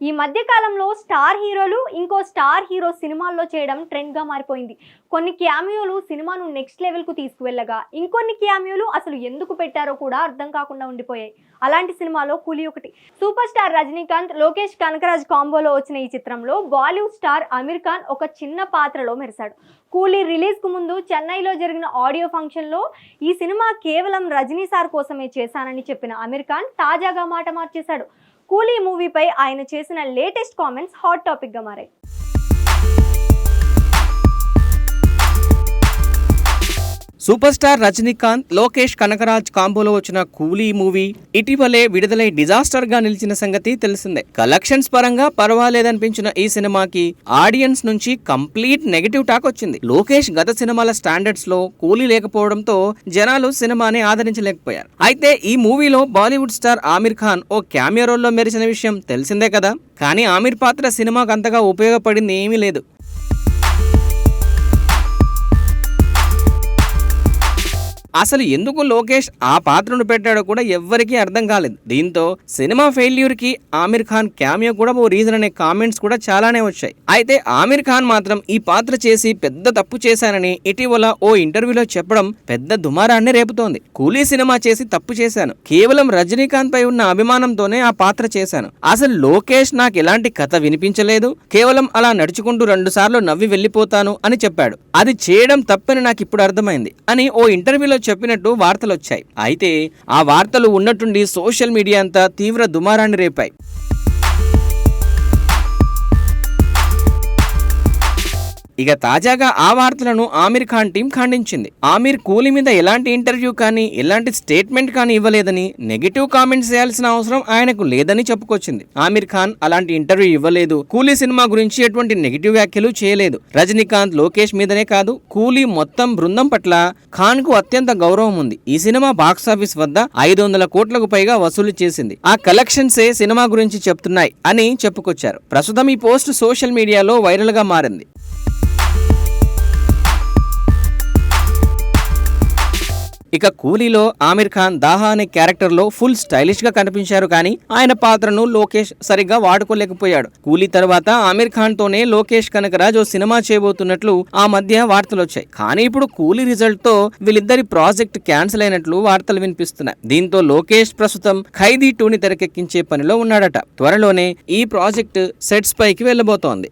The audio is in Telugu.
ఈ మధ్య కాలంలో స్టార్ హీరోలు ఇంకో స్టార్ హీరో సినిమాల్లో చేయడం ట్రెండ్గా మారిపోయింది. కొన్ని క్యామియోలు సినిమాను నెక్స్ట్ లెవెల్కు తీసుకువెళ్ళగా ఇంకొన్ని క్యామియోలు అసలు ఎందుకు పెట్టారో కూడా అర్థం కాకుండా ఉండిపోయాయి. అలాంటి సినిమాలో కూలీ ఒకటి. సూపర్ స్టార్ రజనీకాంత్ లోకేష్ కనకరాజ్ కాంబోలో వచ్చిన ఈ చిత్రంలో బాలీవుడ్ స్టార్ అమీర్ ఖాన్ ఒక చిన్న పాత్రలో మెరిశాడు. కూలీ రిలీజ్కు ముందు చెన్నైలో జరిగిన ఆడియో ఫంక్షన్లో ఈ సినిమా కేవలం రజనీ సార్ కోసమే చేశానని చెప్పిన అమీర్ ఖాన్ తాజాగా మాట మార్చేశాడు. కూలీ మూవీపై ఆయన చేసిన లేటెస్ట్ కామెంట్స్ హాట్ టాపిక్గా మారాయి. సూపర్ స్టార్ రజనీకాంత్ లోకేష్ కనకరాజ్ కాంబోలో వచ్చిన కూలీ మూవీ ఇటీవలే విడుదలై డిజాస్టర్గా నిలిచిన సంగతి తెలిసిందే. కలెక్షన్స్ పరంగా పర్వాలేదనిపించిన ఈ సినిమాకి ఆడియన్స్ నుంచి కంప్లీట్ నెగటివ్ టాక్ వచ్చింది. లోకేష్ గత సినిమాల స్టాండర్డ్స్లో కూలీ లేకపోవడంతో జనాలు సినిమాని ఆదరించలేకపోయారు. అయితే ఈ మూవీలో బాలీవుడ్ స్టార్ ఆమిర్ ఖాన్ ఓ క్యామియో రోల్లో మెరిసిన విషయం తెలిసిందే కదా? కానీ ఆమిర్ పాత్ర సినిమాకు అంతగా ఉపయోగపడింది ఏమీ లేదు. అసలు ఎందుకు లోకేష్ ఆ పాత్రను పెట్టాడో కూడా ఎవ్వరికీ అర్థం కాలేదు. దీంతో సినిమా ఫెయిల్యూర్కి ఆమిర్ ఖాన్ క్యామియో కూడా ఓ రీజన్ అనే కామెంట్స్ కూడా చాలానే వచ్చాయి. అయితే ఆమిర్ ఖాన్ మాత్రం ఈ పాత్ర చేసి పెద్ద తప్పు చేశానని ఇటీవల ఓ ఇంటర్వ్యూలో చెప్పడం పెద్ద దుమారాన్ని రేపుతోంది. కూలీ సినిమా చేసి తప్పు చేశాను. కేవలం రజనీకాంత్ పై ఉన్న అభిమానంతోనే ఆ పాత్ర చేశాను. అసలు లోకేష్ నాకు ఎలాంటి కథ వినిపించలేదు. కేవలం అలా నడుచుకుంటూ రెండు సార్లు నవ్వి వెళ్ళిపోతాను అని చెప్పాడు. అది చేయడం తప్పని నాకు ఇప్పుడు అర్థమైంది అని ఓ ఇంటర్వ్యూలో చెప్పినట్టు వార్తలు వచ్చాయి అయితే ఆ వార్తలు ఉన్నట్టుండి సోషల్ మీడియా అంతా తీవ్ర దుమారాన్ని రేపాయి. ఇక తాజాగా ఆ వార్తలను ఆమిర్ ఖాన్ టీం ఖండించింది. ఆమిర్ కూలీ మీద ఎలాంటి ఇంటర్వ్యూ కానీ ఎలాంటి స్టేట్మెంట్ కానీ ఇవ్వలేదని నెగిటివ్ కామెంట్స్ చేయాల్సిన అవసరం ఆయనకు లేదని చెప్పుకొచ్చింది. ఆమిర్ ఖాన్ అలాంటి ఇంటర్వ్యూ ఇవ్వలేదు. కూలీ సినిమా గురించి ఎటువంటి నెగిటివ్ వ్యాఖ్యలు చేయలేదు. రజనీకాంత్ లోకేష్ మీదనే కాదు కూలీ మొత్తం బృందం పట్ల ఖాన్కు అత్యంత గౌరవం ఉంది. ఈ సినిమా బాక్సాఫీస్ వద్ద ఐదు వందల కోట్లకు పైగా వసూలు చేసింది. ఆ కలెక్షన్సే సినిమా గురించి చెప్తున్నాయి అని చెప్పుకొచ్చారు. ప్రస్తుతం ఈ పోస్ట్ సోషల్ మీడియాలో వైరల్గా మారింది. ఇక కూలీలో ఆమిర్ ఖాన్ దాహా అనే క్యారెక్టర్లో ఫుల్ స్టైలిష్గా కనిపించారు కానీ ఆయన పాత్రను లోకేష్ సరిగ్గా వాడుకోలేకపోయాడు. కూలీ తర్వాత ఆమిర్ ఖాన్తోనే లోకేష్ కనకరాజ్ ఓ సినిమా చేయబోతున్నట్లు ఆ మధ్య వార్తలు వచ్చాయి. కానీ ఇప్పుడు కూలీ రిజల్ట్తో వీళ్ళిద్దరి ప్రాజెక్ట్ క్యాన్సిల్ అయినట్లు వార్తలు వినిపిస్తున్నాయి. దీంతో లోకేష్ ప్రస్తుతం ఖైదీ టూని తెరకెక్కించే పనిలో ఉన్నాడట. త్వరలోనే ఈ ప్రాజెక్ట్ సెట్స్ పైకి వెళ్ళబోతోంది.